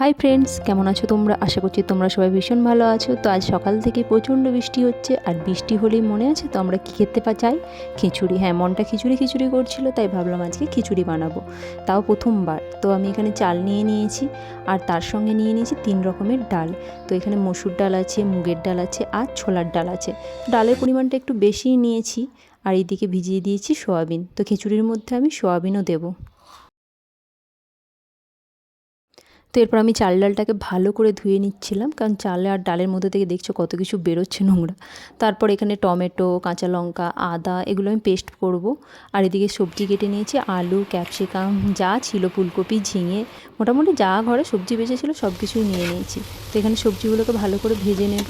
Hi friends কেমন আছো তোমরা? আশা করছি তোমরা সবাই ভীষণ ভালো আছো। তো আজ সকাল থেকে প্রচণ্ড বৃষ্টি হচ্ছে, আর বৃষ্টি হলেই মনে আছে তো আমরা কী খেতে চাই খিচুড়ি। হ্যাঁ মনটা খিচুড়ি খিচুড়ি করছিল, তাই ভাবলাম আজকে খিচুড়ি বানাবো। তাও প্রথমবার। তো আমি এখানে চাল নিয়ে নিয়েছি, আর তার সঙ্গে নিয়ে নিয়েছি তিন রকমের ডাল। তো এখানে মসুর ডাল আছে, মুগের ডাল আছে, আর ছোলার ডাল আছে। ডালের পরিমাণটা একটু বেশিই নিয়েছি, আর এইদিকে ভিজিয়ে দিয়েছি সোয়াবিন। তো খিচুড়ির মধ্যে আমি সোয়াবিনও দেবো। তো এরপর আমি চাল ডালটাকে ভালো করে ধুয়ে নিচ্ছিলাম, কারণ চাল আর ডালের মধ্যে থেকে দেখছ কত কিছু বেরোচ্ছে নোংরা। তারপর এখানে টমেটো, কাঁচা লঙ্কা, আদা, এগুলো আমি পেস্ট করব। আর এদিকে সবজি কেটে নিয়েছি, আলু, ক্যাপসিকাম, যা ছিল ফুলকপি, ঝিঙে, মোটামুটি যা ঘরে সবজি বেঁচেছিলো সব কিছুই নিয়ে নিয়েছি। তো এখানে সবজিগুলোকে ভালো করে ভেজে নেব।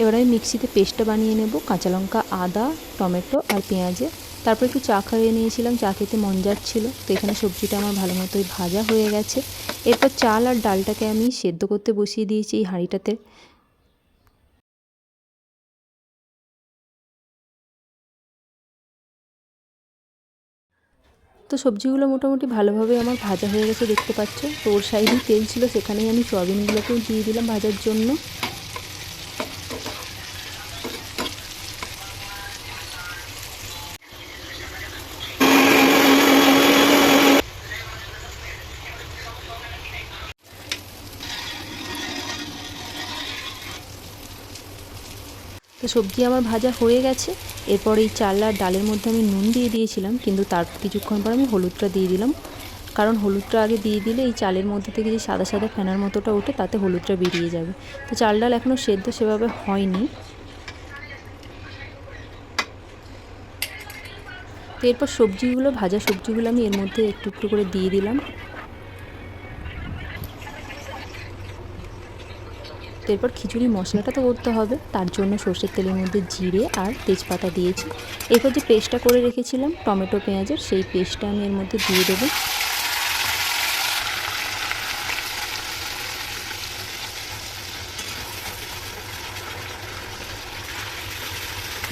এবার আমি মিক্সিতে পেস্টটা বানিয়ে নেব, কাঁচা লঙ্কা, আদা, টমেটো আর পেঁয়াজে তারপর একটু চা খাইয়ে নিয়েছিলাম, চা খেতে মন যাচ্ছিল। তো এখানে সবজিটা আমার ভালো মতোই ভাজা হয়ে গেছে। এরপর চাল আর ডালটাকে আমি সেদ্ধ করতে বসিয়ে দিয়েছি এই হাঁড়িটাতে। তো সবজিগুলো মোটামুটি ভালোভাবে আমার ভাজা হয়ে গেছে, দেখতে পাচ্ছ। তো ওর সাইডেই তেল ছিল, সেখানেই আমি সয়াবিনগুলোকেও দিয়ে দিলাম ভাজার জন্য। সবজি আমার ভাজা হয়ে গেছে। এরপর এই চাল আর ডালের মধ্যে আমি নুন দিয়ে দিয়েছিলাম, কিন্তু তার কিছুক্ষণ পর আমি হলুদটা দিয়ে দিলাম। কারণ হলুদটা আগে দিয়ে দিলে এই চালের মধ্যে থেকে যে সাদা সাদা ফেনার মতোটা ওঠে, তাতে হলুদটা বেরিয়ে যাবে। তো চাল ডাল এখনও সেদ্ধ সেভাবে হয়নি। তো এরপর সবজিগুলো, ভাজা সবজিগুলো আমি এর মধ্যে একটু একটু করে দিয়ে দিলাম। এরপর খিচুড়ি মশলাটা তো করতে হবে। তার জন্য সর্ষের তেলের মধ্যে জিরে আর তেজপাতা দিয়েছি। এরপর যে পেস্টটা করে রেখেছিলাম, টমেটো, পেঁয়াজের, সেই পেস্টটা আমি এর মধ্যে দিয়ে দেবো।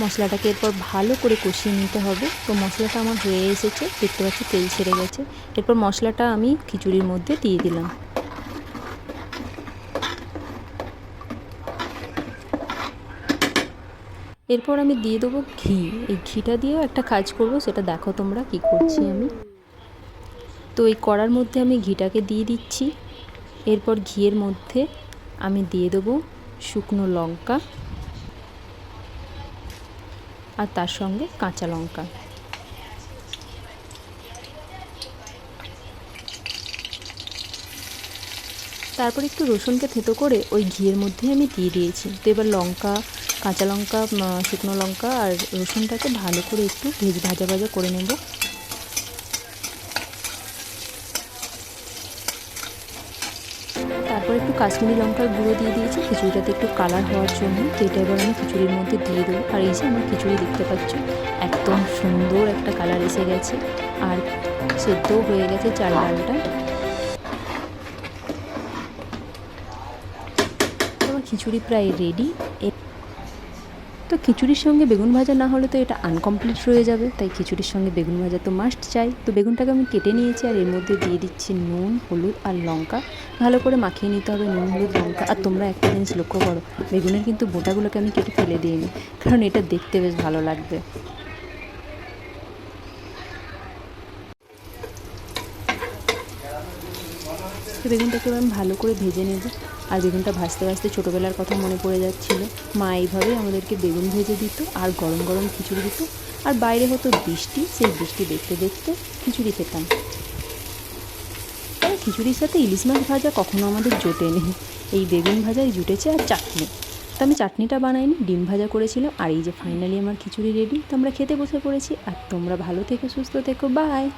মশলাটাকে এরপর ভালো করে কষিয়ে নিতে হবে। তো মশলাটা আমার হয়ে এসেছে, দেখতে পাচ্ছি তেল ছেড়ে গেছে। এরপর মশলাটা আমি খিচুড়ির মধ্যে দিয়ে দিলাম। এরপর আমি দিয়ে দেবো ঘি। এই ঘিটা দিয়েও একটা কাজ করব, সেটা দেখো তোমরা কি করছি আমি। তো এই কড়ার মধ্যে আমি ঘিটাকে দিয়ে দিচ্ছি। এরপর ঘিয়ের মধ্যে আমি দিয়ে দেবো শুকনো লঙ্কা আর তার সঙ্গে কাঁচা লঙ্কা। তারপর একটু রসুনকে থেতো করে ওই ঘিয়ের মধ্যেই আমি দিয়ে দিয়েছি। তো এবার লঙ্কা, কাঁচা লঙ্কা শুকনো লঙ্কা আর রসুনটাকে ভালো করে একটু ভেজ ভাজা ভাজা করে নেব। তারপর একটু কাশ্মীরি লঙ্কার গুঁড়ো দিয়ে দিয়েছি, খিচুড়িটাতে একটু কালার হওয়ার জন্য। তো এটা এবার আমি খিচুড়ির মধ্যে দিয়ে দেবো। আর এই যে আমার খিচুড়ি দেখতে পাচ্ছ, একদম সুন্দর একটা কালার এসে গেছে। আর সেদ্ধও হয়ে গেছে চাল ডালটা। খিচুড়ি প্রায় রেডি তো খিচুড়ির সঙ্গে বেগুন ভাজা না হলে তো এটা আনকমপ্লিট রয়ে যাবে, তাই খিচুড়ির সঙ্গে বেগুন ভাজা তো মাস্ট চাই। তো বেগুনটাকে আমি কেটে নিয়েছি আর এর মধ্যে দিয়ে দিচ্ছি নুন, হলুদ আর লঙ্কা। ভালো করে মাখিয়ে নিতে হবে নুন, হলুদ, লঙ্কা। আর তোমরা একটা জিনিস লক্ষ্য করো, বেগুনের কিন্তু বোটাগুলোকে আমি কেটে ফেলে দিইনি, কারণ এটা দেখতে বেশ ভালো লাগবে। বেগুনটাকে আমি ভালো করে ভেজে নেব। আর বেগুনটা ভাজতে ভাজতে ছোটোবেলার কথা মনে পড়ে যাচ্ছিল। মা এইভাবে আমাদেরকে বেগুন ভেজে দিত আর গরম গরম খিচুড়ি দিত। আর বাইরে হতো বৃষ্টি, সেই বৃষ্টি দেখতে দেখতে খিচুড়ি খেতাম। তবে খিচুড়ির সাথে ইলিশ মাছ ভাজা কখনো আমাদের জোটেনি এই বেগুন ভাজাই জুটেছে আর চাটনি। তো আমি চাটনিটা বানাইনি, ডিম ভাজা করেছিলাম। আর এই যে ফাইনালি আমার খিচুড়ি রেডি তো আমরা খেতে বসে পড়েছি। আর তোমরা ভালো থেকো, সুস্থ থেকো বাই